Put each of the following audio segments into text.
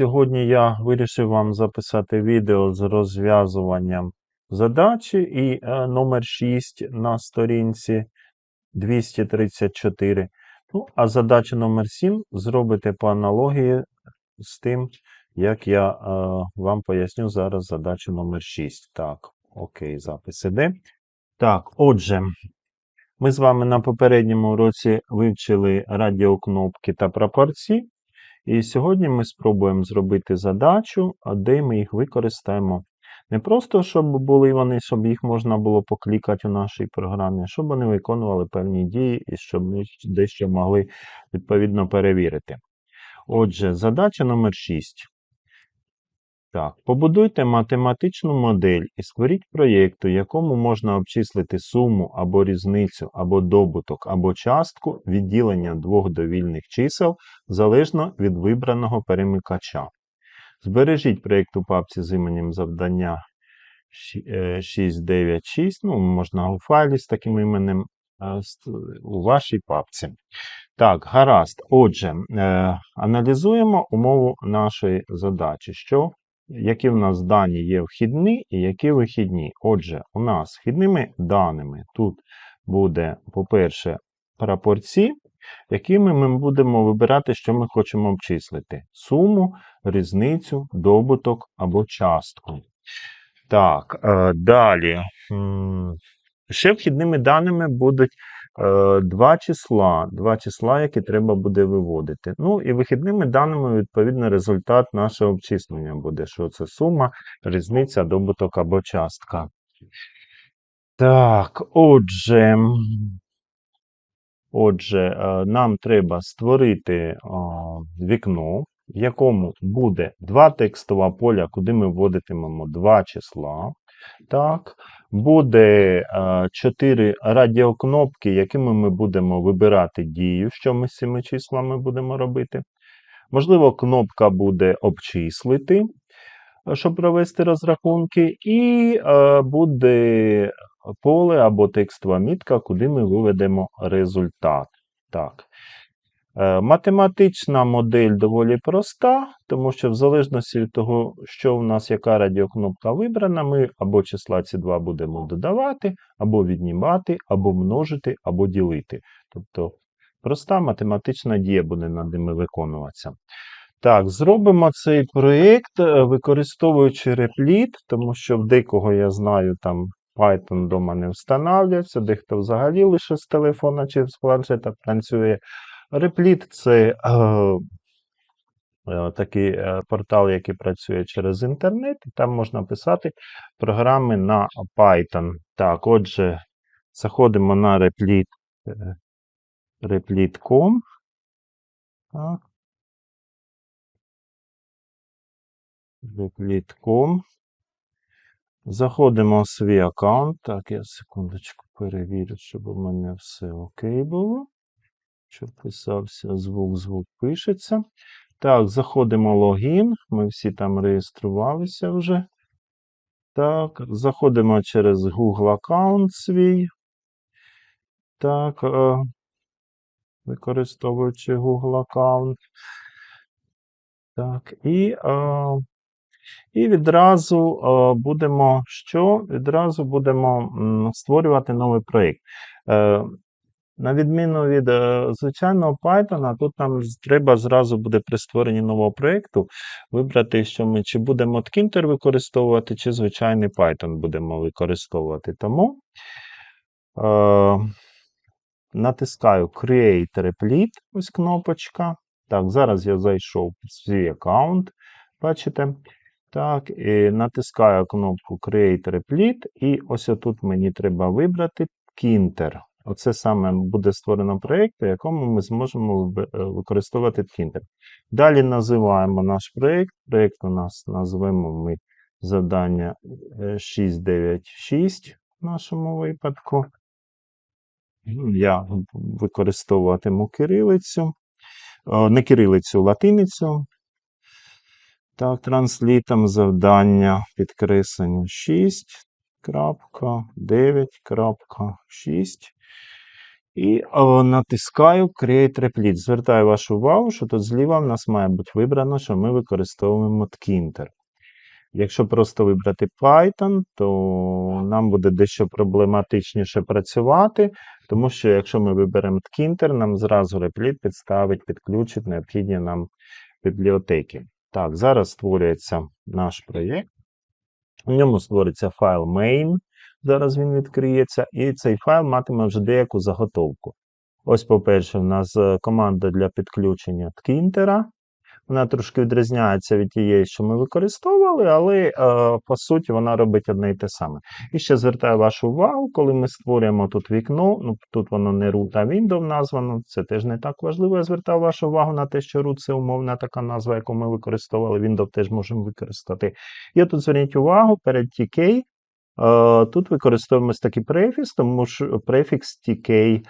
сьогодні я вирішив вам записати відео з розв'язуванням задачі і е, номер 6 на сторінці 234. Ну, а задача номер 7 зробите по аналогії з тим, як я е, вам поясню зараз задачу номер 6. Так, окей, запис іде. Так, отже, ми з вами на попередньому уроці вивчили радіокнопки та прапорці. І сьогодні ми спробуємо зробити задачу, де ми їх використаємо. Не просто, щоб були вони, щоб їх можна було поклікати у нашій програмі, щоб вони виконували певні дії і щоб ми дещо могли відповідно перевірити. Отже, задача номер 6. Так, побудуйте математичну модель і створіть проєкт, у якому можна обчислити суму або різницю, або добуток, або частку відділення двох довільних чисел залежно від вибраного перемикача. Збережіть проєкт у папці з іменем завдання 696, ну, можна у файлі з таким іменем у вашій папці. Так, гаразд. Отже, е, аналізуємо умову нашої задачі. Що які в нас дані є вхідні і які вихідні. Отже, у нас вхідними даними тут буде, по-перше, прапорці, якими ми будемо вибирати, що ми хочемо обчислити: суму, різницю, добуток або частку. Так, е, далі. Ще вхідними даними будуть два числа, два числа, які треба буде виводити. Ну і вихідними даними, відповідно, результат нашого обчислення буде, що це сума, різниця, добуток або частка. Так, отже, отже, е, нам треба створити вікно, в якому буде два текстова поля, куди ми вводитимемо два числа. Так, Буде 4 радіокнопки, якими ми будемо вибирати дію, що ми з цими числами будемо робити. Можливо, кнопка буде обчислити, щоб провести розрахунки, і буде поле або текстова мітка, куди ми виведемо результат. Так. Е, математична модель доволі проста, тому що в залежності від того, що в нас яка радіокнопка вибрана, ми або числа ці два будемо додавати, або віднімати, або множити, або ділити. Тобто проста математична дія буде над ними виконуватися. Так, зробимо цей проєкт, е, використовуючи репліт, тому що в декого я знаю, там Python вдома не встановлюється, дехто взагалі лише з телефона чи з планшета працює. Репліт це е, е, такий е, портал, який працює через інтернет, і там можна писати програми на Python. Так, отже, заходимо на replit, replit.com. Так. Replit.com. Заходимо в свій аккаунт. Так, я секундочку перевірю, щоб у мене все окей було щоб писався звук, звук пишеться. Так, заходимо в логін. Ми всі там реєструвалися вже. Так, заходимо через Google аккаунт свій. Так, е, використовуючи Google аккаунт. Так, і е, і відразу е, будемо що? Відразу будемо створювати новий проєкт. На відміну від е, звичайного Python, тут нам треба зразу буде при створенні нового проєкту вибрати, що ми чи будемо Tkінтер використовувати, чи звичайний Python будемо використовувати. Тому е, натискаю Create Replit, ось кнопочка. Так, зараз я зайшов в свій аккаунт. Бачите? Так, і натискаю кнопку Create Replit, і ось тут мені треба вибрати Tkінтер. Оце саме буде створено проєкт, у якому ми зможемо е, використовувати Tkinter. Далі називаємо наш проєкт. Проєкт у нас назвемо ми завдання 696 е, в нашому випадку. Я використовуватиму кирилицю, не кирилицю, латиницю. Так, транслітом завдання підкреслення 6.9.6. І натискаю Create Replit. Звертаю вашу увагу, що тут зліва в нас має бути вибрано, що ми використовуємо ткінтер. Якщо просто вибрати Python, то нам буде дещо проблематичніше працювати, тому що якщо ми виберемо ткінтер, нам зразу Replit підставить, підключить необхідні нам бібліотеки. Так, зараз створюється наш проєкт. У ньому створиться файл main. Зараз він відкриється, і цей файл матиме вже деяку заготовку. Ось, по-перше, у нас е, команда для підключення ткінтера. Вона трошки відрізняється від тієї, що ми використовували, але е, по суті вона робить одне і те саме. І ще звертаю вашу увагу, коли ми створюємо тут вікно, ну тут воно не root, а window названо, це теж не так важливо. Я звертаю вашу увагу на те, що root це умовна така назва, яку ми використовували, window теж можемо використати. І тут зверніть увагу, перед TK Тут використовуємось такий префікс, тому що префікс tk.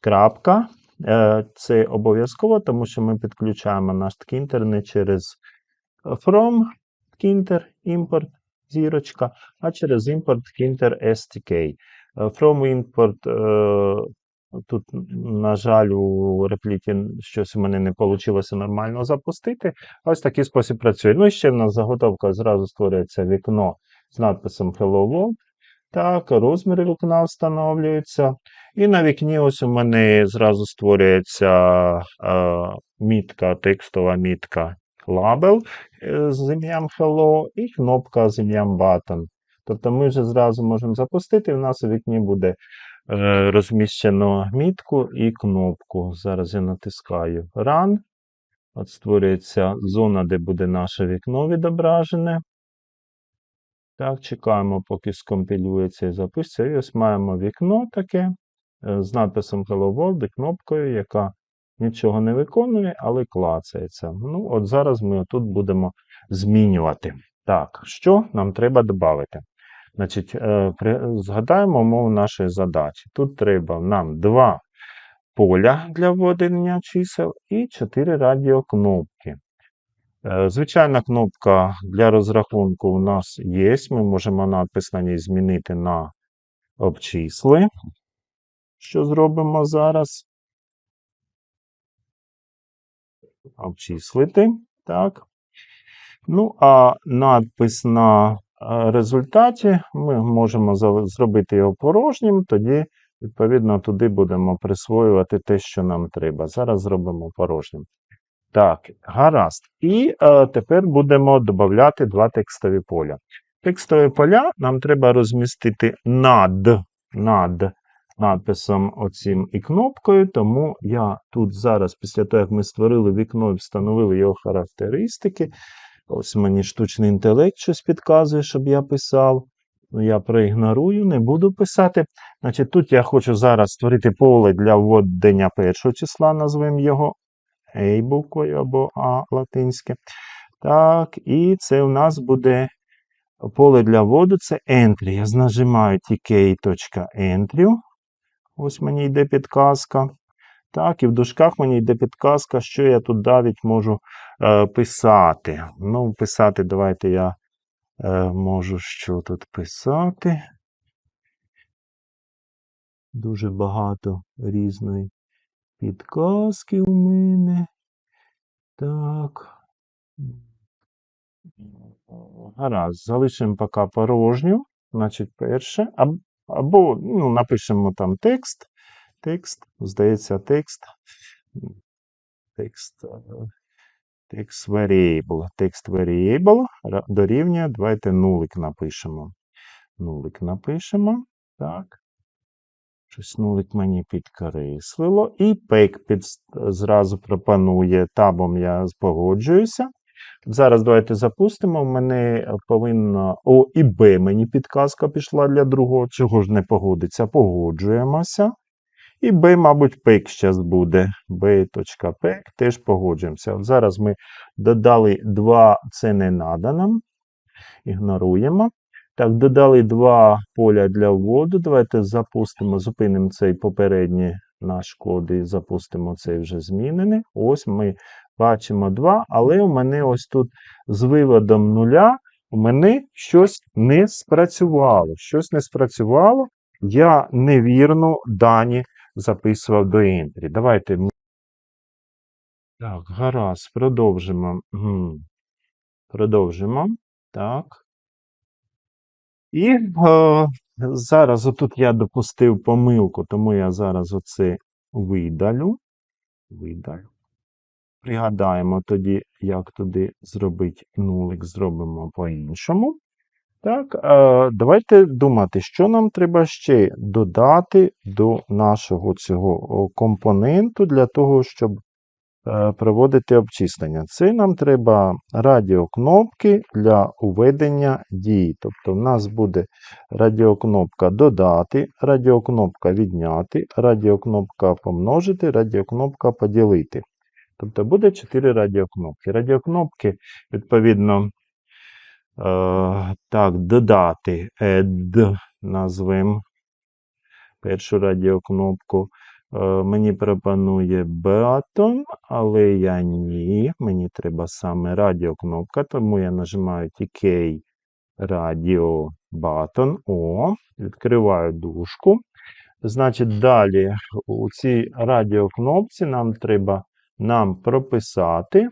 крапка. Е, Це обов'язково, тому що ми підключаємо наш ткінтер не через from ткінтер, import, зірочка, а через import ткінтер stk. Е, From import, е, тут, на жаль, у репліті щось у мене не вийшло нормально запустити. Ось такий спосіб працює. Ну і ще в нас заготовка зразу створюється вікно з надписом Hello World. Так, розміри вікна встановлюються. І на вікні ось у мене зразу створюється е, мітка, текстова мітка лабел е, з ім'ям Hello і кнопка з ім'ям Button. Тобто ми вже зразу можемо запустити, і в нас у вікні буде е, розміщено мітку і кнопку. Зараз я натискаю Run. От створюється зона, де буде наше вікно відображене. Так, чекаємо, поки скомпілюється і запишеться. І ось маємо вікно таке е, з надписом Hello World і кнопкою, яка нічого не виконує, але клацається. Ну, от зараз ми тут будемо змінювати. Так, що нам треба додати? Значить, е, згадаємо мову нашої задачі. Тут треба нам два поля для введення чисел і чотири радіокнопки. Е, Звичайна кнопка для розрахунку у нас є. Ми можемо надпис на ній змінити на обчисли. Що зробимо зараз? Обчислити. Так. Ну, а надпис на е, результаті ми можемо зробити його порожнім, тоді, відповідно, туди будемо присвоювати те, що нам треба. Зараз зробимо порожнім. Так, гаразд. І е, тепер будемо додати два текстові поля. Текстові поля нам треба розмістити над, над надписом оцім і кнопкою, тому я тут зараз, після того, як ми створили вікно і встановили його характеристики, ось мені штучний інтелект щось підказує, щоб я писав. Ну, я проігнорую, не буду писати. Значить, тут я хочу зараз створити поле для введення першого числа, назвемо його A буквою або А латинське. Так, і це у нас буде поле для вводу, це entry. Я нажимаю tk.entry. Ось мені йде підказка. Так, і в дужках мені йде підказка, що я тут навіть можу е, писати. Ну, писати, давайте я е, можу що тут писати. Дуже багато різної підказки у мене. Так. Гаразд, залишимо поки порожню. Значить, перше. Або ну, напишемо там текст. Текст, здається, текст. Текст. е, Текст variable. Текст variable дорівнює. Давайте нулик напишемо. Нулик напишемо. Так. Щось нулик мені підкреслило. І пек під, зразу пропонує табом я погоджуюся. Зараз давайте запустимо. Мене повинно О і Б мені підказка пішла для другого. Чого ж не погодиться? Погоджуємося. І B, мабуть, пек зараз буде. B.pek теж погоджуємося. Зараз ми додали два, це не надо. Ігноруємо. Так, додали два поля для вводу. Давайте запустимо, зупинимо цей попередній наш код і запустимо цей вже змінений. Ось ми бачимо два, але у мене ось тут з виводом нуля у мене щось не спрацювало. Щось не спрацювало. Я невірно дані записував до entry. Давайте. Так, гаразд, продовжимо. Продовжимо. Так. І е, зараз отут я допустив помилку, тому я зараз оце видалю. Видалю. Пригадаємо тоді, як туди зробити нулик, зробимо по-іншому. Так, е, давайте думати, що нам треба ще додати до нашого цього компоненту для того, щоб проводити обчислення. Це нам треба радіокнопки для уведення дії. Тобто в нас буде радіокнопка додати, радіокнопка відняти, радіокнопка помножити, радіокнопка поділити. Тобто буде 4 радіокнопки. Радіокнопки, відповідно, е, так, додати add, назвемо першу радіокнопку. Е, мені пропонує button, але я ні. Мені треба саме радіокнопка, тому я нажимаю TK Radio Button. О, відкриваю дужку. Значить, далі у цій радіокнопці нам треба нам прописати.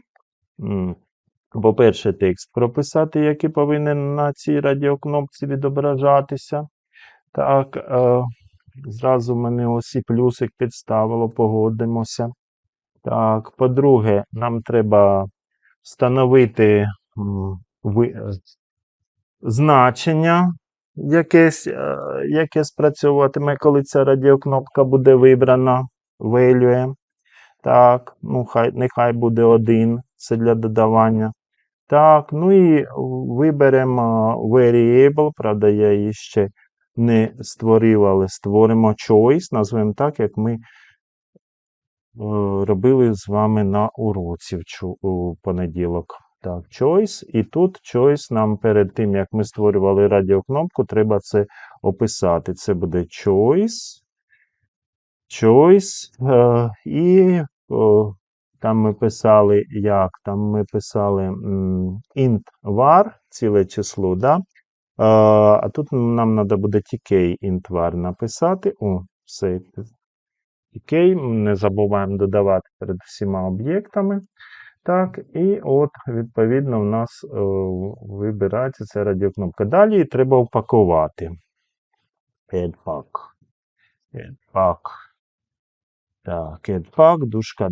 По-перше, текст прописати, який повинен на цій радіокнопці відображатися. Так, е, зразу мене ось і плюсик підставило, погодимося. Так, по-друге, нам треба встановити ви, е, значення, якесь, е, яке спрацьовуватиме, коли ця радіокнопка буде вибрана. Value. Так, ну хай, нехай буде один, це для додавання. Так, ну і виберемо variable, правда, я її ще не створив, але створимо choice, назвемо так, як ми е, робили з вами на уроці в понеділок. Так, choice. І тут choice нам перед тим, як ми створювали радіокнопку, треба це описати. Це буде choice. Choice. Е, і о, там ми писали як? Там ми писали int var, ціле число, да? А, тут нам треба буде tk int var написати. О, все. tk, не забуваємо додавати перед всіма об'єктами. Так, і от, відповідно, в нас е, вибирається ця радіокнопка. Далі треба упакувати. Add-pack. Add-pack. Так, add-pack, дужка,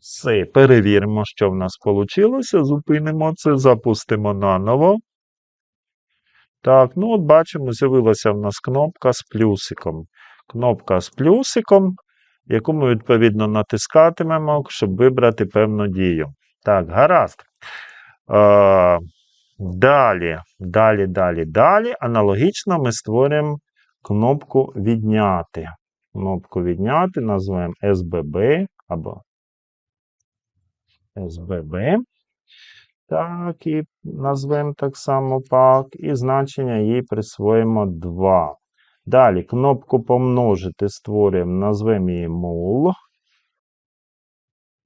Все, перевіримо, що в нас вийшло. Зупинимо це, запустимо наново. Так, ну от бачимо, з'явилася в нас кнопка з плюсиком. Кнопка з плюсиком, яку ми відповідно натискатимемо, щоб вибрати певну дію. Так, гаразд. Е, далі, далі, далі, далі. Аналогічно ми створюємо кнопку відняти. Кнопку відняти назвемо SBB або SBB. Так, і назвемо так само пак. І значення їй присвоїмо 2. Далі кнопку помножити створюємо, назвемо її mul.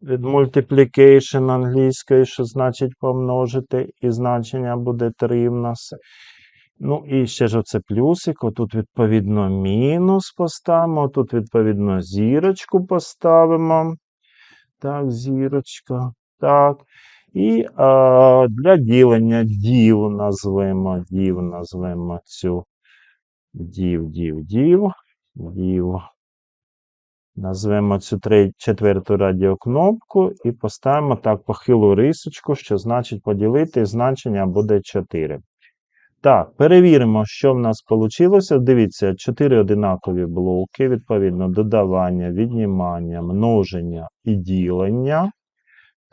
Від multiplication англійської, що значить помножити, і значення буде 3 в нас. Ну, і ще ж оце плюсик, отут, відповідно, мінус поставимо, тут, відповідно, зірочку поставимо. Так, зірочка. Так. І а, для ділення дів назвемо дів, назвемо цю дів, дів, дів, дів. Назвемо цю четверту радіокнопку і поставимо так похилу рисочку, що значить поділити, і значення буде 4. Так, перевіримо, що в нас вийшло. Дивіться, 4 одинакові блоки, відповідно, додавання, віднімання, множення і ділення.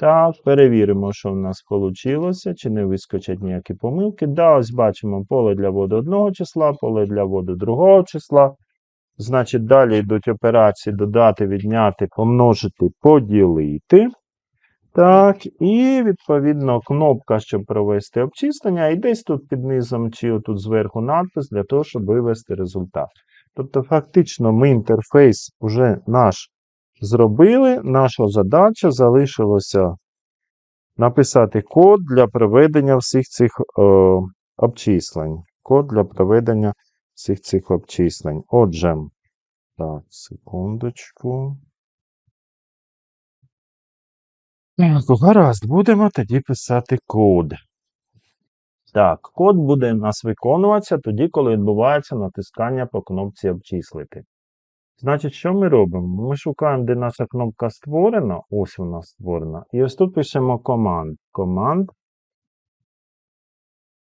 Так, перевіримо, що в нас вийшло, чи не вискочать ніякі помилки. Да, ось бачимо поле для воду одного числа, поле для воду другого числа. Значить, далі йдуть операції додати, відняти, помножити, поділити. Так, і відповідно кнопка, щоб провести обчислення, і десь тут під низом чи отут зверху надпис для того, щоб вивести результат. Тобто, фактично, ми інтерфейс вже наш зробили. Наша задача залишилося написати код для проведення всіх цих е, обчислень. Код для проведення всіх цих обчислень. Отже, так, секундочку. Так, гаразд, будемо тоді писати код. Так, код буде у нас виконуватися тоді, коли відбувається натискання по кнопці обчислити. Значить, що ми робимо? Ми шукаємо, де наша кнопка створена. Ось вона створена. І ось тут пишемо команд. Команд.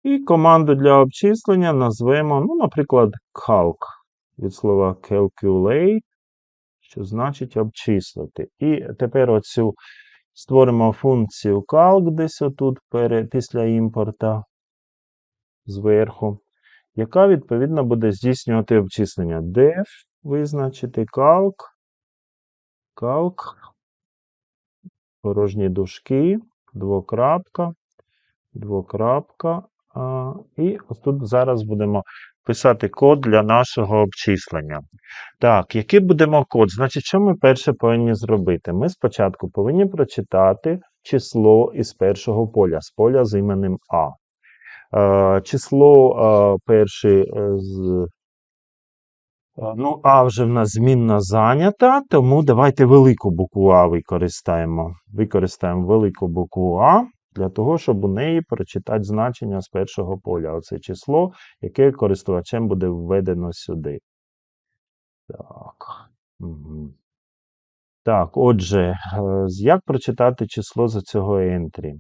І команду для обчислення назвемо, ну, наприклад, calc від слова calculate, що значить обчислити. І тепер оцю створимо функцію calc десь отут після імпорта зверху, яка відповідно буде здійснювати обчислення. def визначити calc, calc, порожні дужки, двокрапка, двокрапка. А, і ось тут зараз будемо писати код для нашого обчислення. Так, який будемо код? Значить, що ми перше повинні зробити? Ми спочатку повинні прочитати число із першого поля, з поля з іменем А. Е, число е, перше е, з. Е, Ну, А вже в нас змінна зайнята, тому давайте велику букву А використаємо. Використаємо велику букву А для того, щоб у неї прочитати значення з першого поля. Оце число, яке користувачем буде введено сюди. Так. Так, отже, е, як прочитати число за цього ентрі?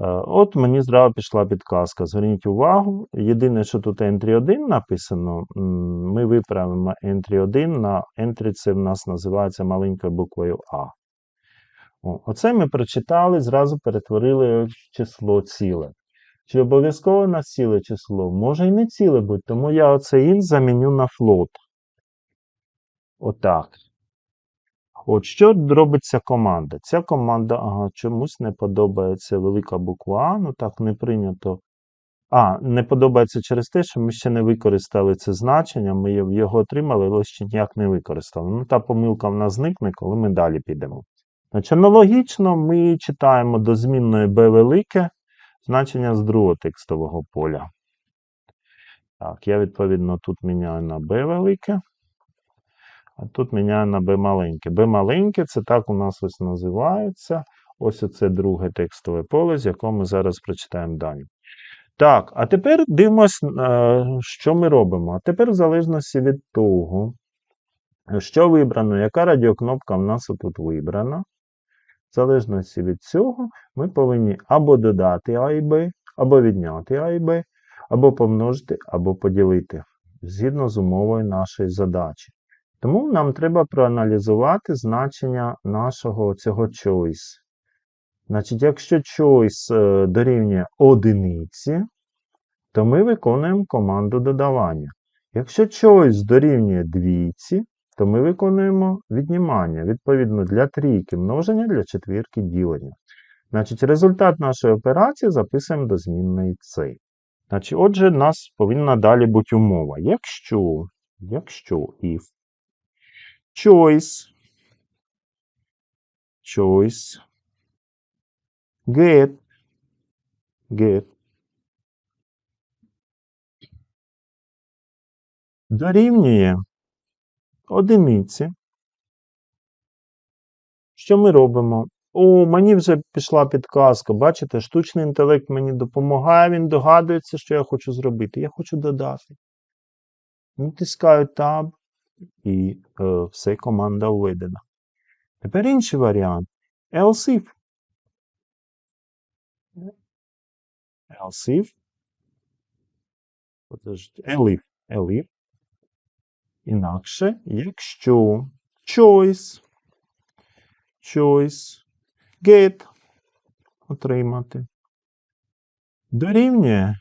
Е, От мені зразу пішла підказка. Зверніть увагу. Єдине, що тут entry 1 написано, ми виправимо entry 1 на entry це в нас називається маленькою буквою А. Оце ми прочитали, зразу перетворили в число ціле. Чи обов'язково на ціле число? Може і не ціле бути, тому я оцей int заміню на float. Отак. От що робить ця команда? Ця команда ага, чомусь не подобається велика буква А, ну так не прийнято. А, не подобається через те, що ми ще не використали це значення, ми його отримали, але ще ніяк не використали. Ну, та помилка в нас зникне, коли ми далі підемо. Значить, аналогічно ми читаємо до змінної b велике значення з другого текстового поля. Так, я відповідно тут міняю на b велике. А тут міняю на b маленьке. b маленьке це так у нас ось називається. Ось оце друге текстове поле, з якого ми зараз прочитаємо дані. Так, а тепер дивимось, е, що ми робимо. А тепер, в залежності від того, що вибрано, яка радіокнопка в нас отут вибрана. В залежності від цього, ми повинні або додати А і Б, або відняти А і Б, або помножити, або поділити, згідно з умовою нашої задачі. Тому нам треба проаналізувати значення нашого цього choice. Значить, якщо choice е, дорівнює одиниці, то ми виконуємо команду додавання. Якщо choice дорівнює двійці, то ми виконуємо віднімання. Відповідно, для трійки множення, для четвірки ділення. Значить, результат нашої операції записуємо до змінної c. Значить, отже, у нас повинна далі бути умова. Якщо, якщо if choice, choice, get, get, дорівнює одиниці. Що ми робимо? О, мені вже пішла підказка. Бачите, штучний інтелект мені допомагає, він догадується, що я хочу зробити. Я хочу додати. Натискаю Tab і е, все, команда введена. Тепер інший варіант. Else if. Else if. Elif. Elif. Інакше, якщо choice, choice, get, отримати, дорівнює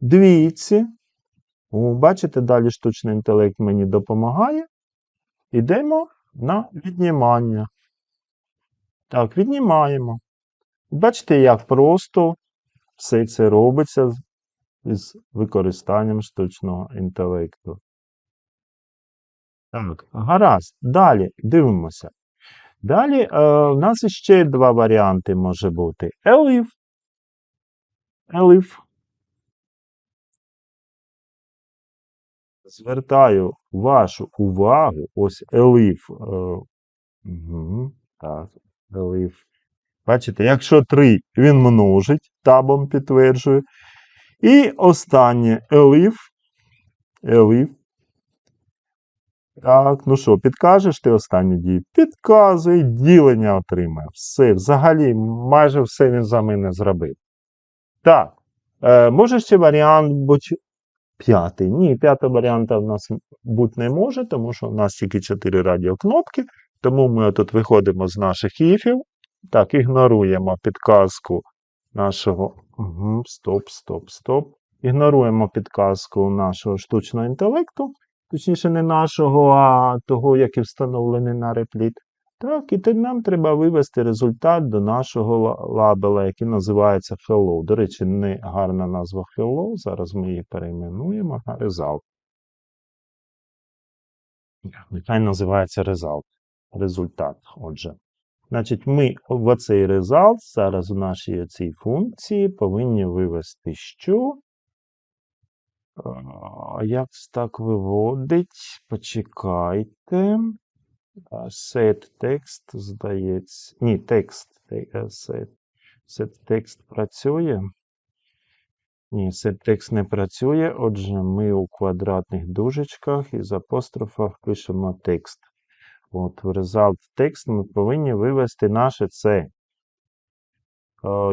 двійці. Бачите, далі штучний інтелект мені допомагає. Йдемо на віднімання. Так, віднімаємо. Бачите, як просто все це робиться з- використанням штучного інтелекту. Так, гаразд. Далі дивимося. Далі е, в нас ще два варіанти може бути. Elif. Elif. Звертаю вашу увагу, ось elif. Е, угу, так, elif. Бачите, якщо 3 він множить, табом підтверджує. І останнє elif. Elif. Так, ну що, підкажеш ти останню дію? Підказує, ділення отримає. Все, взагалі, майже все він за мене зробив. Так, е, може ще варіант п'ятий. Ні, п'ятого варіанта в нас бути не може, тому що у нас тільки 4 радіокнопки. Тому ми тут виходимо з наших іфів. Так, ігноруємо підказку нашого. Угу, стоп, стоп, стоп. Ігноруємо підказку нашого штучного інтелекту. Точніше, не нашого, а того, який встановлений на репліт. Так, і тоді нам треба вивести результат до нашого лабела, який називається Hello. До речі, не гарна назва Hello. Зараз ми її перейменуємо на Result. Нехай називається Result. Результат. Отже. Значить, ми в оцей result зараз в нашій цій функції повинні вивести що? Як так виводить? Почекайте. Set text, здається. Ні, текст. е, Set, set text працює. Ні, set text не працює. Отже, ми у квадратних дужечках з апострофах пишемо текст. От, в result text ми повинні вивести наше це.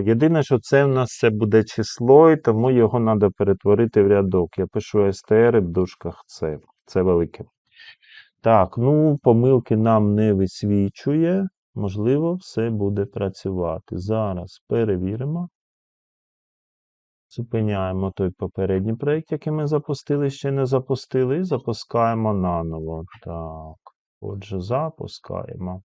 Єдине, що це в нас це буде число, і тому його треба перетворити в рядок. Я пишу str в дужках це. Це велике. Так, ну, помилки нам не висвічує. Можливо, все буде працювати. Зараз перевіримо. Зупиняємо той попередній проєкт, який ми запустили, ще не запустили, і запускаємо наново. Так, отже, запускаємо.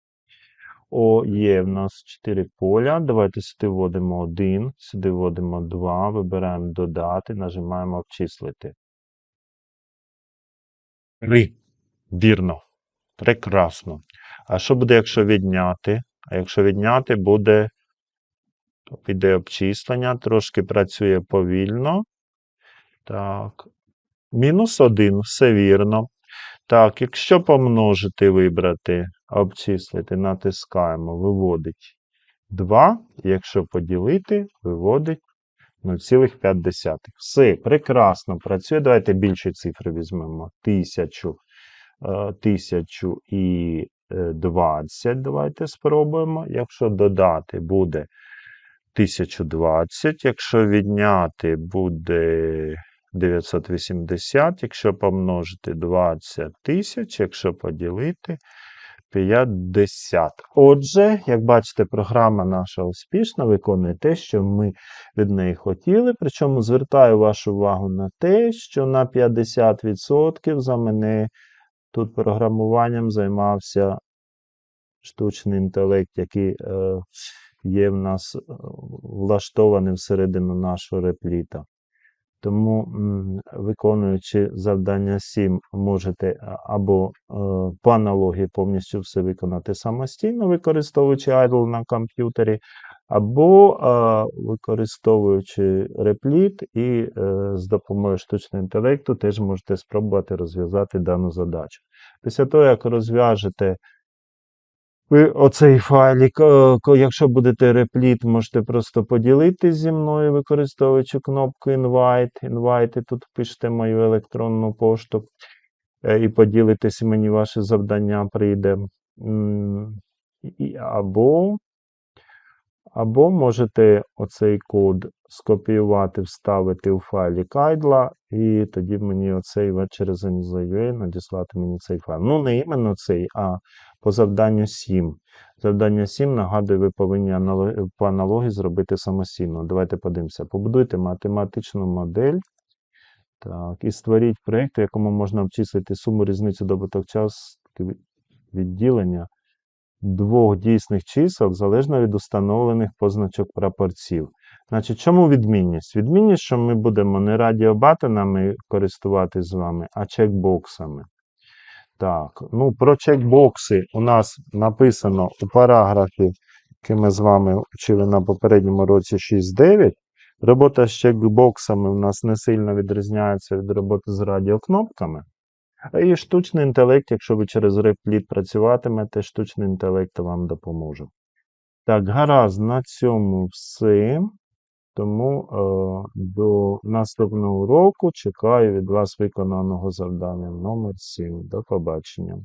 О, є в нас 4 поля. Давайте сюди вводимо 1, сюди вводимо 2, вибираємо додати, нажимаємо обчислити. 3. Вірно. Прекрасно. А що буде, якщо відняти? А якщо відняти, буде піде обчислення, трошки працює повільно. Так. Мінус 1, все вірно. Так, якщо помножити, вибрати, обчислити, натискаємо, виводить 2. Якщо поділити, виводить 0,5. Все, прекрасно працює. Давайте більші цифри візьмемо. 1000, е, 1000 і е, 20. Давайте спробуємо. Якщо додати, буде 1020. Якщо відняти, буде 980. Якщо помножити 20 тисяч, якщо поділити 50. Отже, як бачите, програма наша успішно виконує те, що ми від неї хотіли. Причому звертаю вашу увагу на те, що на 50% за мене тут програмуванням займався штучний інтелект, який е, є в нас е, влаштований всередину нашого репліта. Тому, виконуючи завдання 7, можете або е, по аналогії повністю все виконати самостійно, використовуючи idle на комп'ютері, або використовуючи репліт і е, з допомогою штучного інтелекту теж можете спробувати розв'язати дану задачу. Після того, як розв'яжете ви оцей файлик, е, якщо будете репліт, можете просто поділитись зі мною, використовуючи кнопку Invite. Invite, і тут пишете мою електронну пошту е, і поділитесь, мені ваше завдання прийде. Або, або можете оцей код скопіювати, вставити у файлі Кайдла, і тоді мені оцей через NZUA надіслати мені цей файл. Ну, не іменно цей, а по завданню 7. Завдання 7, нагадую, ви повинні по аналогії зробити самостійно. Давайте подивимося. Побудуйте математичну модель. Так, і створіть проєкт, в якому можна обчислити суму різниці добуток частки відділення двох дійсних чисел залежно від установлених позначок прапорців. Значить, чому відмінність? Відмінність, що ми будемо не радіобатонами користуватись з вами, а чекбоксами. Так, ну про чекбокси у нас написано у параграфі, який ми з вами вчили на попередньому році 6.9. Робота з чекбоксами у нас не сильно відрізняється від роботи з радіокнопками. І штучний інтелект, якщо ви через репліт працюватимете, штучний інтелект вам допоможе. Так, гаразд, на цьому все. Тому е, до наступного уроку чекаю від вас виконаного завдання номер 7. До побачення.